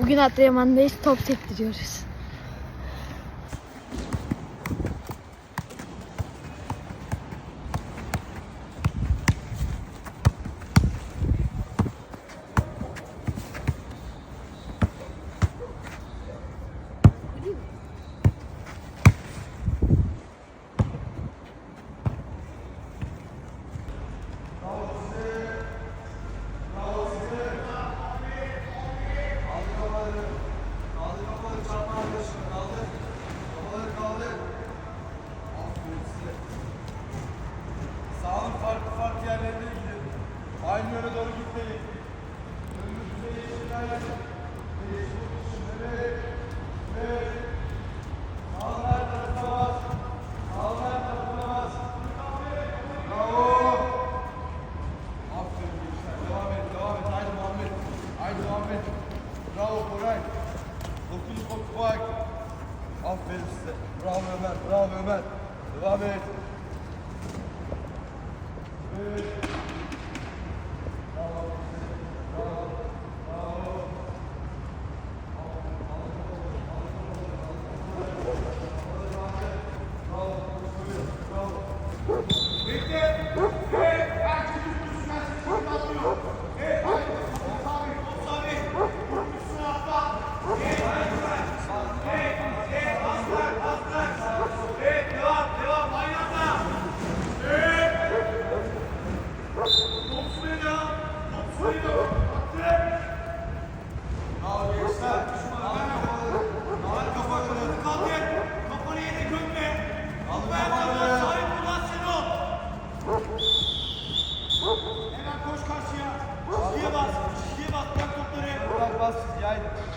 Bugün Adıyaman'dayız. Top sektiriyoruz. Sağın farklı farklı yerlerine gidin. Aynı yöne doğru gitmeyin. Önümüzde yeşiller. Evet. Evet. Sağlar tarafına bas. Sağlar tarafına bas. Bravo. Aferin gençler. Devam et, devam et. Haydi Muhammed. Haydi Muhammed. Bravo Koray. Dokuz bak. Aferin size. Bravo Ömer. Bravo Ömer. Devam et. Hemen Bye.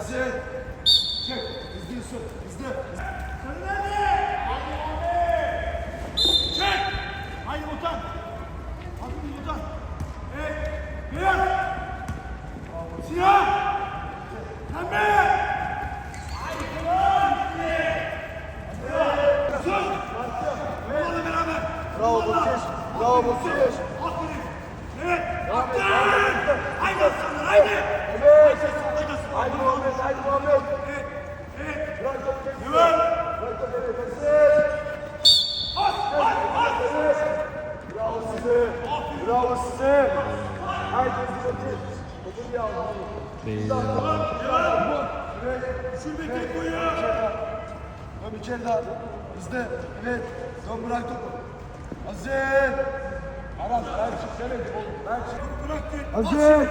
Hazır. Çek. Hızlı Yusuf. Hızlı. Sarı nerede? Hadi Muhammed. Çek. Haydi Mutan. Hadi Mutan. Evet. Beyaz. Siyah. Pembe. Haydi Mutan. Sus. Bunlarla beraber. Bravo Butiş. Bravo Butiş. Aferin. Evet. Attın. Haydi aslanlar haydi. Evet. Haydi aslanlar. Haydi Muhammed. Haydi Muhammed. Evet. Evet. Bırak topu çeksin. Evet. Bırak topu evet. Hazır. Bas. Bas. Bas. Bravo size. Bravo size. Al. Şuradaki koyu. Dön içeri daha. Hızlı. Evet. Dön bırak topu. Hazır. Aras ben çık seni. Ben çık. Bıraktın. Hazır.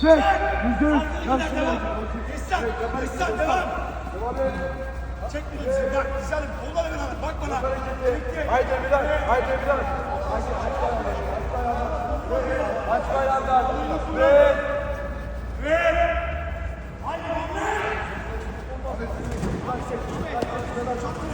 Çek. Yüzü. Devam. İhsan. İhsan devam. Devam et. Çek bir dizi. Bak güzelim. Onlarla beraber. Bak bana. Haydi Emirhan. Haydi Emirhan. Haydi Aç bayraklar. Ve ve Haydi bunlar. Çok